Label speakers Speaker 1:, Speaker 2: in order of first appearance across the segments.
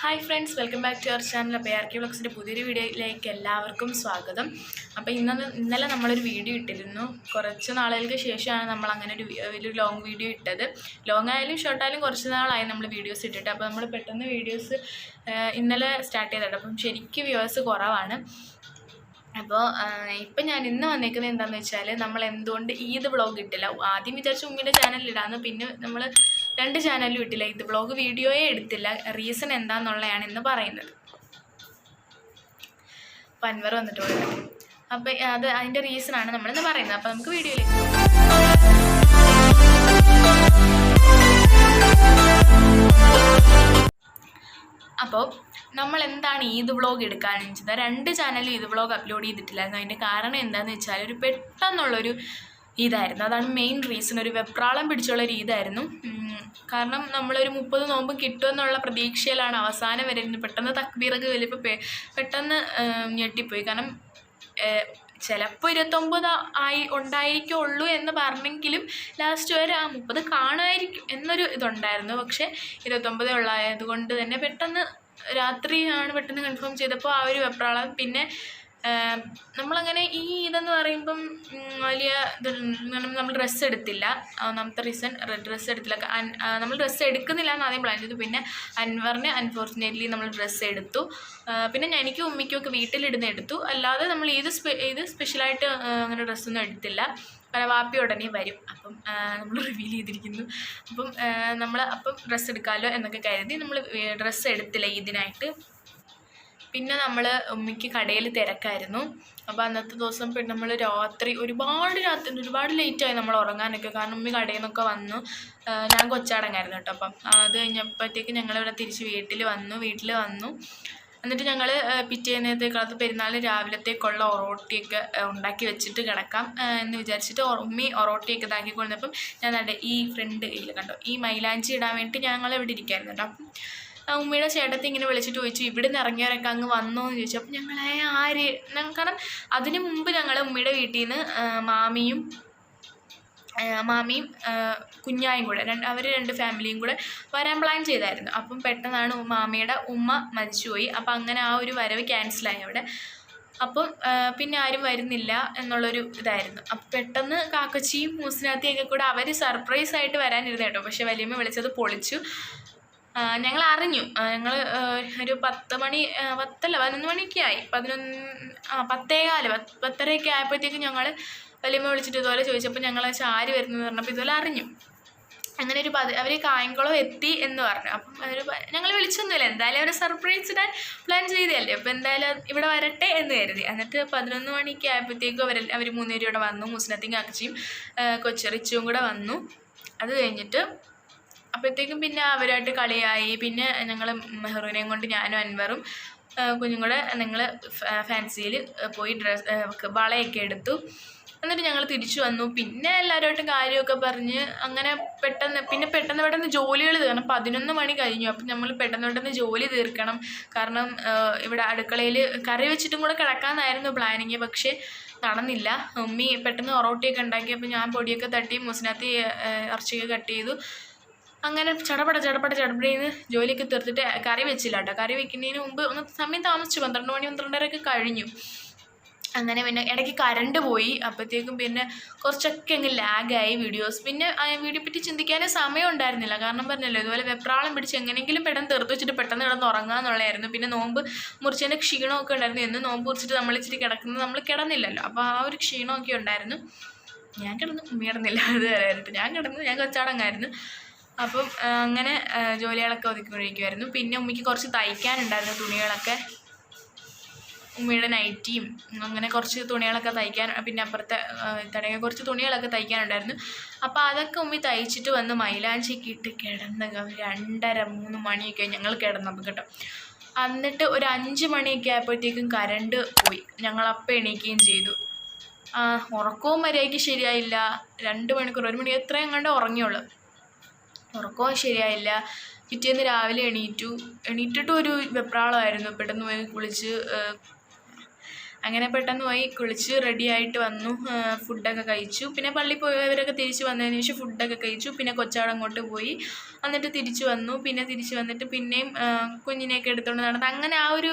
Speaker 1: Hi friends welcome back to our channel. അപ്പോൾ R K വ്ളോഗ്സിന്റെ പുതിയൊരു വീഡിയോയിലേക്ക് എല്ലാവർക്കും സ്വാഗതം. അപ്പോൾ ഇന്ന് ഇന്നലെ നമ്മളൊരു വീഡിയോ ഇട്ടിരുന്നു. കുറച്ച് നാളുകൾക്ക് ശേഷമാണ് നമ്മൾ അങ്ങനെ ഒരു വലിയ വലിയൊരു ലോങ് വീഡിയോ ഇട്ടത്. ലോങ് ആയാലും ഷോർട്ട് ആയാലും കുറച്ച് നാളായി നമ്മൾ വീഡിയോസ് ഇട്ടിട്ട്. അപ്പോൾ നമ്മൾ പെട്ടെന്ന് വീഡിയോസ് ഇന്നലെ സ്റ്റാർട്ട് ചെയ്തിട്ട് അപ്പം ശരിക്കും വ്യൂവേഴ്സ് കുറവാണ്. അപ്പോൾ ഇപ്പം ഞാൻ ഇന്ന് വന്നേക്കുന്നത് എന്താണെന്ന് വെച്ചാൽ നമ്മൾ എന്തുകൊണ്ട് ഈദ് വ്ളോഗ് ഇട്ടില്ല. ആദ്യം വിചാരിച്ച ഉമ്മിയുടെ ചാനലിലിടാന്ന് പിന്നെ നമ്മൾ രണ്ട് ചാനലിലും ഇട്ടില്ല. ഇത് വ്ളോഗ് വീഡിയോയെ എടുത്തില്ല. റീസൺ എന്താണെന്നുള്ളതാണ് ഇന്ന് പറയുന്നത്. അപ്പം അൻവർ വന്നിട്ടുണ്ട് അപ്പം അത് അതിന്റെ റീസണാണ് നമ്മളിന്ന് പറയുന്നത്. അപ്പം നമുക്ക് വീഡിയോയിലേക്ക് അപ്പോൾ നമ്മൾ എന്താണ് ഈദ് വ്ളോഗ് എടുക്കാനെന്ന് വെച്ചത്? രണ്ട് ചാനലിൽ ഈദ് വ്ളോഗ് അപ്ലോഡ് ചെയ്തിട്ടില്ലായിരുന്നു. അതിന്റെ കാരണം എന്താണെന്ന് വെച്ചാൽ ഒരു പെട്ടെന്നുള്ളൊരു ഇതായിരുന്നു. അതാണ് മെയിൻ റീസൺ ഒരു വെപ്രാളം പിടിച്ചുള്ള ഒരു ഇതായിരുന്നു. കാരണം നമ്മളൊരു മുപ്പത് നോമ്പ് കിട്ടുമെന്നുള്ള പ്രതീക്ഷയിലാണ് അവസാനം വരെ ഇരുന്ന് പെട്ടെന്ന് തക്ബീറൊക്കെ വലിയപ്പോൾ പെട്ടെന്ന് ഞെട്ടിപ്പോയി. കാരണം ചിലപ്പോൾ ഇരുപത്തൊമ്പത് ആയി ഉണ്ടായിരിക്കുള്ളൂ എന്ന് പറഞ്ഞെങ്കിലും ലാസ്റ്റ് വരെ ആ മുപ്പത് കാണുമായിരിക്കും എന്നൊരു ഇതുണ്ടായിരുന്നു. പക്ഷേ ഇരുപത്തൊമ്പതേ ഉള്ളായതുകൊണ്ട് തന്നെ പെട്ടെന്ന് രാത്രിയാണ് പെട്ടെന്ന് കൺഫേം ചെയ്തപ്പോൾ ആ ഒരു വെപ്രാളം. പിന്നെ നമ്മളങ്ങനെ ഈ ഇതെന്ന് പറയുമ്പം വലിയ നമ്മൾ ഡ്രസ്സ് എടുത്തില്ല. ഒന്നാമത്തെ റീസൺ ഡ്രസ്സ് എടുത്തില്ല. നമ്മൾ ഡ്രസ്സ് എടുക്കുന്നില്ല എന്ന് ആദ്യം പ്ലാൻ ചെയ്തു പിന്നെ അൻവറിന് അൺഫോർച്ചുനേറ്റ്ലി നമ്മൾ ഡ്രസ്സ് എടുത്തു. പിന്നെ എനിക്കും ഉമ്മയ്ക്കും ഒക്കെ വീട്ടിലിടുന്ന എടുത്തു. അല്ലാതെ നമ്മൾ ഇത് സ്പെ ഇത് സ്പെഷ്യലായിട്ട് അങ്ങനെ ഡ്രസ്സൊന്നും എടുത്തില്ല. വാപ്പി ഉടനെ വരും. അപ്പം നമ്മൾ റിവീൽ ചെയ്തിരിക്കുന്നു. അപ്പം നമ്മൾ അപ്പം ഡ്രസ്സ് എടുക്കാമല്ലോ എന്നൊക്കെ കരുതി നമ്മൾ ഡ്രസ്സ് എടുത്തില്ല ഇതിനായിട്ട്. പിന്നെ നമ്മൾ ഉമ്മയ്ക്ക് കടയിൽ തിരക്കായിരുന്നു. അപ്പോൾ അന്നത്തെ ദിവസം പിന്നെ നമ്മൾ രാത്രി ഒരുപാട് രാത്രി ഒരുപാട് ലേറ്റായി നമ്മൾ ഉറങ്ങാനൊക്കെ. കാരണം ഉമ്മി കടയിൽ നിന്നൊക്കെ വന്നു ഞാൻ കൊച്ചാടങ്ങായിരുന്നു കേട്ടോ. അപ്പം അത് കഴിഞ്ഞപ്പോഴത്തേക്ക് ഞങ്ങളിവിടെ തിരിച്ച് വീട്ടിൽ വന്നു. വീട്ടിൽ വന്നു. എന്നിട്ട് ഞങ്ങൾ പിറ്റേന്നത്തേക്കാളത്ത് പെരുന്നാൾ രാവിലത്തേക്കുള്ള ഒറോട്ടിയൊക്കെ ഉണ്ടാക്കി വെച്ചിട്ട് കിടക്കാം എന്ന് വിചാരിച്ചിട്ട് ഉമ്മി ഒറോട്ടിയൊക്കെ ഇതാക്കി കൊണ്ടപ്പം ഞാൻ നല്ല ഈ ഫ്രണ്ട് കയ്യിൽ കണ്ടോ. ഈ മൈലാഞ്ചി ഇടാൻ വേണ്ടി ഞങ്ങൾ ഇവിടെ ഇരിക്കായിരുന്നു കേട്ടോ. ആ ഉമ്മയുടെ ചേട്ടത്തി ഇങ്ങനെ വിളിച്ചിട്ട് ചോദിച്ചു ഇവിടെ നിന്ന് ഇറങ്ങിയവരൊക്കെ അങ്ങ് വന്നോ? എന്ന് ചോദിച്ചു. അപ്പം ഞങ്ങളെ ആര് കാരണം അതിന് മുമ്പ് ഞങ്ങൾ ഉമ്മയുടെ വീട്ടിൽ നിന്ന് മാമിയും മാമിയും കുഞ്ഞായും കൂടെ രണ്ട് അവർ രണ്ട് ഫാമിലിയും കൂടെ വരാൻ പ്ലാൻ ചെയ്തായിരുന്നു. അപ്പം പെട്ടെന്നാണ് മാമിയുടെ ഉമ്മ മരിച്ചുപോയി. അപ്പം അങ്ങനെ ആ ഒരു വരവ് ക്യാൻസലായി അവിടെ. അപ്പം പിന്നെ ആരും വരുന്നില്ല എന്നുള്ളൊരു ഇതായിരുന്നു. അപ്പം പെട്ടെന്ന് കാക്കച്ചിയും മൂസിനാത്തിയൊക്കെ കൂടെ അവർ സർപ്രൈസ് ആയിട്ട് വരാനിരുന്നു കേട്ടോ. പക്ഷെ വലിയമ്മ വിളിച്ചത് പൊളിച്ചു. ഞങ്ങൾ അറിഞ്ഞു. ഞങ്ങൾ ഒരു പത്ത് മണി പത്തല്ല പതിനൊന്ന് മണിയൊക്കെ ആയി. പതിനൊന്ന് ആ പത്തേകാൽ പത്ത് പത്തരയൊക്കെ ആയപ്പോഴത്തേക്കും ഞങ്ങൾ വലിയമ്മ വിളിച്ചിട്ട് ഇതുപോലെ ചോദിച്ചപ്പോൾ ഞങ്ങൾ വരുന്നു? എന്ന് പറഞ്ഞപ്പോൾ ഇതുപോലെ അറിഞ്ഞു. അങ്ങനെ ഒരു പതി അവർ കായംകുളം എത്തി എന്ന് പറഞ്ഞു. അപ്പം അവർ ഞങ്ങൾ വിളിച്ചൊന്നുമില്ല. എന്തായാലും അവരെ സർപ്രൈസ് ഇടാൻ പ്ലാൻ ചെയ്തതല്ലേ. അപ്പം എന്തായാലും ഇവിടെ വരട്ടെ എന്ന് കരുതി. എന്നിട്ട് പതിനൊന്ന് മണിക്ക് ആയപ്പോഴത്തേക്കും അവർ അവർ മൂന്നുപേരും ഇവിടെ വന്നു. മുസ്നത്തിയും കാക്കച്ചിയും കൊച്ചറിച്ചും കൂടെ വന്നു. അത് കഴിഞ്ഞിട്ട് അപ്പോഴത്തേക്കും പിന്നെ അവരായിട്ട് കളിയായി. പിന്നെ ഞങ്ങൾ മെഹ്റൂനെയും കൊണ്ട് ഞാനും അൻവറും കുഞ്ഞും കൂടെ ഞങ്ങൾ ഫാൻസിയിൽ പോയി ഡ്രസ് വളയൊക്കെ എടുത്തു. എന്നിട്ട് ഞങ്ങൾ തിരിച്ചു വന്നു. പിന്നെ എല്ലാവരുമായിട്ടും കാര്യമൊക്കെ പറഞ്ഞ് അങ്ങനെ പെട്ടെന്ന് പിന്നെ പെട്ടെന്ന് പെട്ടെന്ന് ജോലികൾ തീർക്കണം പതിനൊന്ന് മണി കഴിഞ്ഞു. അപ്പം നമ്മൾ പെട്ടെന്ന് പെട്ടെന്ന് ജോലി തീർക്കണം. കാരണം ഇവിടെ അടുക്കളയിൽ കറി വെച്ചിട്ടും കൂടെ കിടക്കാമെന്നായിരുന്നു പ്ലാനിങ് പക്ഷേ നടന്നില്ല. ഉമ്മി പെട്ടെന്ന് ഒറോട്ടിയൊക്കെ ഉണ്ടാക്കി. അപ്പം ഞാൻ പൊടിയൊക്കെ തട്ടി മുസിനകത്ത് ഇറച്ചിയൊക്കെ കട്ട് ചെയ്തു. അങ്ങനെ ചടപട ചടപട ചടപടയിന്ന് ജോലിയൊക്കെ തീർത്തിട്ട് കറി വെച്ചില്ല കേട്ടോ. കറി വെക്കുന്നതിന് മുമ്പ് ഒന്ന് സമയം താമസിച്ചു. പന്ത്രണ്ട് മണി പന്ത്രണ്ടരയൊക്കെ കഴിഞ്ഞു. അങ്ങനെ പിന്നെ ഇടയ്ക്ക് കറണ്ട് പോയി. അപ്പോഴത്തേക്കും പിന്നെ കുറച്ചൊക്കെ അങ്ങ് ലാഗായി വീഡിയോസ് പിന്നെ വീഡിയോ പറ്റി ചിന്തിക്കാനേ സമയം ഉണ്ടായിരുന്നില്ല. കാരണം പറഞ്ഞല്ലോ ഇതുപോലെ വെപ്രാളം പിടിച്ച് എങ്ങനെയെങ്കിലും പെട്ടെന്ന് തീർത്ത് വെച്ചിട്ട് പെട്ടെന്ന് കിടന്ന് ഉറങ്ങാന്നുള്ളതായിരുന്നു പിന്നെ നോമ്പ് മുറിച്ചതിന്റെ ക്ഷീണമൊക്കെ ഉണ്ടായിരുന്നു. എന്ന് നോമ്പ് മുറിച്ചിട്ട് നമ്മൾ ഇച്ചിരി കിടക്കുന്നത് നമ്മൾ കിടന്നില്ലല്ലോ. അപ്പോൾ ആ ഒരു ക്ഷീണമൊക്കെ ഉണ്ടായിരുന്നു. ഞാൻ കിടന്ന് ഉമ്മി കിടന്നില്ല. അത് വരായിരുന്നു ഞാൻ കിടന്നു ഞാൻ കൊച്ചാടങ്ങായിരുന്നു. അപ്പം അങ്ങനെ ജോലികളൊക്കെ ഒതുക്കിക്കൊണ്ടിരിക്കുമായിരുന്നു പിന്നെ ഉമ്മയ്ക്ക് കുറച്ച് തയ്ക്കാനുണ്ടായിരുന്നു തുണികളൊക്കെ. ഉമ്മയുടെ നൈറ്റിയും അങ്ങനെ കുറച്ച് തുണികളൊക്കെ തയ്ക്കാൻ പിന്നെ അപ്പുറത്തെ തടയ കുറച്ച് തുണികളൊക്കെ തയ്ക്കാനുണ്ടായിരുന്നു. അപ്പോൾ അതൊക്കെ ഉമ്മി തയ്ച്ചിട്ട് വന്ന് മൈലാഞ്ചിക്ക് ഇട്ട് കിടന്ന് രണ്ടര മൂന്ന് മണിയൊക്കെ ഞങ്ങൾ കിടന്നപ്പോൾ കേട്ടോ. എന്നിട്ട് ഒരു അഞ്ച് മണിയൊക്കെ ആയപ്പോഴത്തേക്കും കരണ്ട് പോയി. ഞങ്ങളപ്പം എണീക്കുകയും ചെയ്തു. ഉറക്കവും മര്യാദയ്ക്ക് ശരിയായില്ല. രണ്ട് മണിക്കൂർ ഒരു മണി എത്രയും കണ്ട് ഉറങ്ങിയുള്ളൂ ഉറക്കവും ശരിയായില്ല. പിറ്റേന്ന് രാവിലെ എണീറ്റു. എണീറ്റിട്ടും ഒരു വെപ്രാളമായിരുന്നു. പെട്ടെന്ന് പോയി കുളിച്ച് അങ്ങനെ പെട്ടെന്ന് പോയി കുളിച്ച് റെഡിയായിട്ട് വന്നു. ഫുഡൊക്കെ കഴിച്ചു. പിന്നെ പള്ളി പോയവരൊക്കെ തിരിച്ച് വന്നതിന് ശേഷം ഫുഡൊക്കെ കഴിച്ചു. പിന്നെ കൊച്ചാട് അങ്ങോട്ട് പോയി. എന്നിട്ട് തിരിച്ചു വന്നു. പിന്നെ തിരിച്ചു വന്നിട്ട് പിന്നെയും കുഞ്ഞിനെയൊക്കെ എടുത്തുകൊണ്ട് നടന്നു അങ്ങനെ ആ ഒരു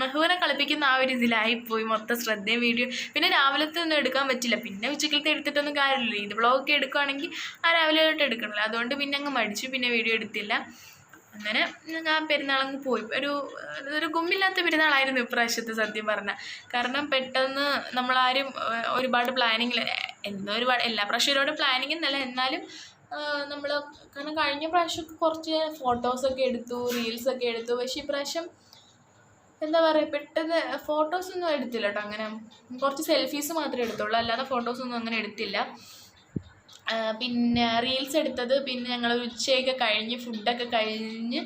Speaker 1: മെഹുവിനെ കളിപ്പിക്കുന്ന ആ ഒരു ഇതിലായിപ്പോയി മൊത്തം ശ്രദ്ധയും വീഡിയോ പിന്നെ രാവിലത്തെ ഒന്നും എടുക്കാൻ പറ്റില്ല. പിന്നെ ഉച്ചക്കലത്തെ എടുത്തിട്ടൊന്നും കാര്യമില്ല ഇത് വ്ളോഗൊക്കെ എടുക്കുകയാണെങ്കിൽ ആ രാവിലെ തൊട്ട് എടുക്കണമല്ലോ അതുകൊണ്ട് പിന്നെ അങ്ങ് മടിച്ചു. പിന്നെ വീഡിയോ എടുത്തില്ല. അങ്ങനെ ഞാൻ പെരുന്നാളങ്ങ് പോയി. ഒരു ഒരു ഗുമ്മില്ലാത്ത പെരുന്നാളായിരുന്നു ഇപ്രാവശ്യത്തെ സത്യം പറഞ്ഞ. കാരണം പെട്ടെന്ന് നമ്മളാരും ഒരുപാട് പ്ലാനിങ്ങിൽ എന്തോ ഒരുപാട് എല്ലാ പ്രാവശ്യം ഒരുപാട് പ്ലാനിങ് എന്നല്ല എന്നാലും നമ്മൾ കാരണം കഴിഞ്ഞ പ്രാവശ്യമൊക്കെ കുറച്ച് ഫോട്ടോസൊക്കെ എടുത്തു റീൽസൊക്കെ എടുത്തു. പക്ഷേ ഇപ്രാവശ്യം എന്താ പറയുക പെട്ടെന്ന് ഫോട്ടോസൊന്നും എടുത്തില്ല കേട്ടോ അങ്ങനെ. കുറച്ച് സെൽഫീസ് മാത്രമേ എടുത്തുള്ളൂ. അല്ലാതെ ഫോട്ടോസൊന്നും അങ്ങനെ എടുത്തില്ല. പിന്നെ റീൽസ് എടുത്തത് പിന്നെ ഞങ്ങൾ ഉച്ചയൊക്കെ കഴിഞ്ഞ് ഫുഡൊക്കെ കഴിഞ്ഞ്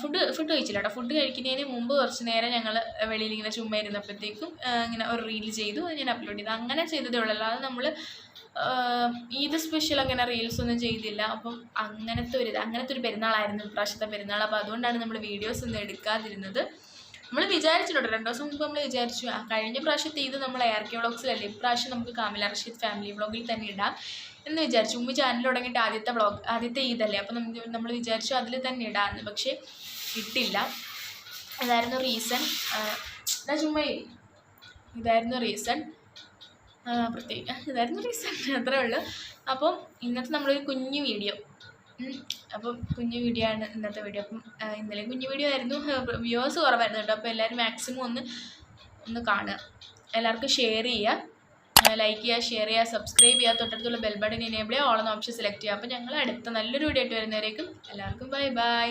Speaker 1: ഫുഡ് ഫുഡ് കഴിച്ചില്ല കേട്ടോ ഫുഡ് കഴിക്കുന്നതിന് മുമ്പ് കുറച്ച് നേരം ഞങ്ങൾ വെളിയിൽ ഇങ്ങനെ ചുമ്മാ ഇരുന്നപ്പോഴത്തേക്കും ഇങ്ങനെ ഒരു റീൽ ചെയ്തു അത് ഞാൻ അപ്ലോഡ് ചെയ്തു. അങ്ങനെ ചെയ്തതേ ഉള്ളൂ. അല്ലാതെ നമ്മൾ ഈദ് സ്പെഷ്യൽ അങ്ങനെ റീൽസ് ഒന്നും ചെയ്തില്ല. അപ്പം അങ്ങനത്തെ ഒരു അങ്ങനത്തെ ഒരു പെരുന്നാളായിരുന്നു ഇപ്രാവശ്യത്തെ പെരുന്നാൾ. അപ്പോൾ അതുകൊണ്ടാണ് നമ്മൾ വീഡിയോസ് ഒന്നും എടുക്കാതിരുന്നത്. നമ്മൾ വിചാരിച്ചിട്ടുണ്ട് രണ്ട് ദിവസം മുമ്പ് നമ്മൾ വിചാരിച്ചു ആ കഴിഞ്ഞ പ്രാവശ്യത്തെ ഇത് നമ്മൾ എയർ കെ വ്ളോഗ്സിലല്ലേ ഇപ്രാവശ്യം നമുക്ക് കാമില റഷീദ് ഫാമിലി വ്ളോഗിൽ തന്നെ ഇടാം എന്ന് വിചാരിച്ചു. ഉമ്മ ചാനൽ തുടങ്ങിയിട്ട് ആദ്യത്തെ വ്ളോഗ് ആദ്യത്തെ ഈദല്ലേ അപ്പം നമുക്ക് നമ്മൾ വിചാരിച്ചു അതിൽ തന്നെ ഇടാമെന്ന് പക്ഷേ ഇട്ടില്ല അതായിരുന്നു റീസൺ എന്നാ ചുമ്മാ. ഇതായിരുന്നു റീസൺ പ്രത്യേക ഇതായിരുന്നു റീസൺ അത്രേ ഉള്ളൂ. അപ്പം ഇന്നത്തെ നമ്മളൊരു കുഞ്ഞു വീഡിയോ. അപ്പം കുഞ്ഞു വീഡിയോ ആണ് ഇന്നത്തെ വീഡിയോ. അപ്പം ഇന്നലെ കുഞ്ഞു വീഡിയോ ആയിരുന്നു. വ്യൂവേഴ്സ് കുറവായിരുന്നു കേട്ടോ. അപ്പോൾ എല്ലാവരും മാക്സിമം ഒന്ന് ഒന്ന് കാണുക. എല്ലാവർക്കും ഷെയർ ചെയ്യുക. ലൈക്ക് ചെയ്യുക ഷെയർ ചെയ്യുക സബ്സ്ക്രൈബ് ചെയ്യുക. തൊട്ടടുത്തുള്ള ബെൽബട്ടൺ എനേബിൾ ചെയ്യുക. ഓളം ഓപ്ഷൻ സെലക്ട് ചെയ്യുക. അപ്പോൾ ഞങ്ങൾ അടുത്ത നല്ലൊരു വീഡിയോ ആയിട്ട് വരുന്നവരേക്കും എല്ലാവർക്കും ബൈ ബൈ